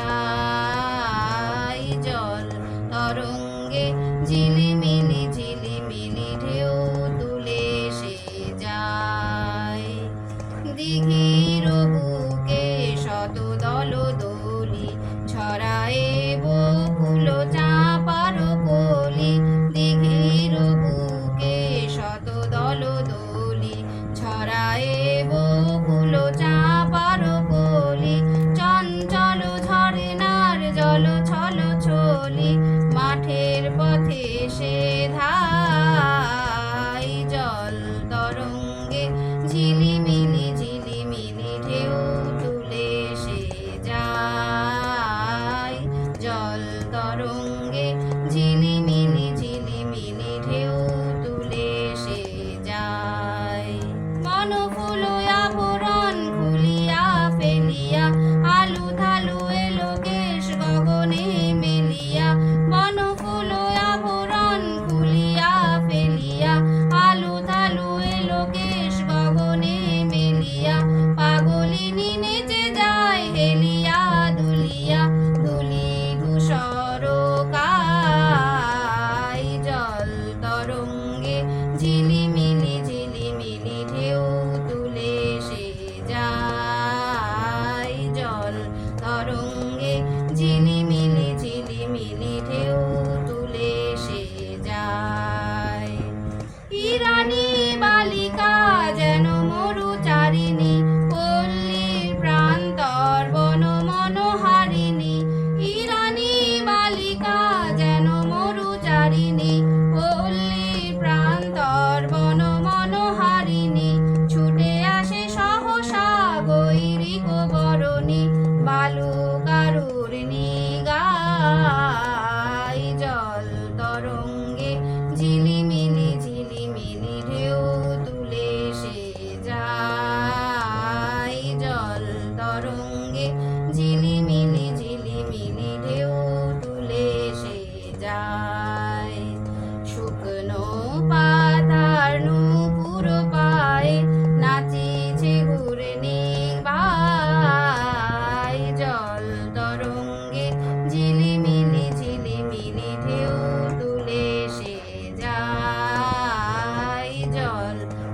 যায় তরঙ্গে ঝিলিমিলি ঝিলিমিলি ঢেউ তুলে সে যায়। দিঘির বুকে শত দল দলি ছড়ায় বকুল চাপার কলি। দিঘির বুকে শত দল দলি solo. Mm -hmm. Genie.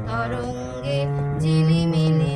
তরঙ্গে ঝিলিমিলি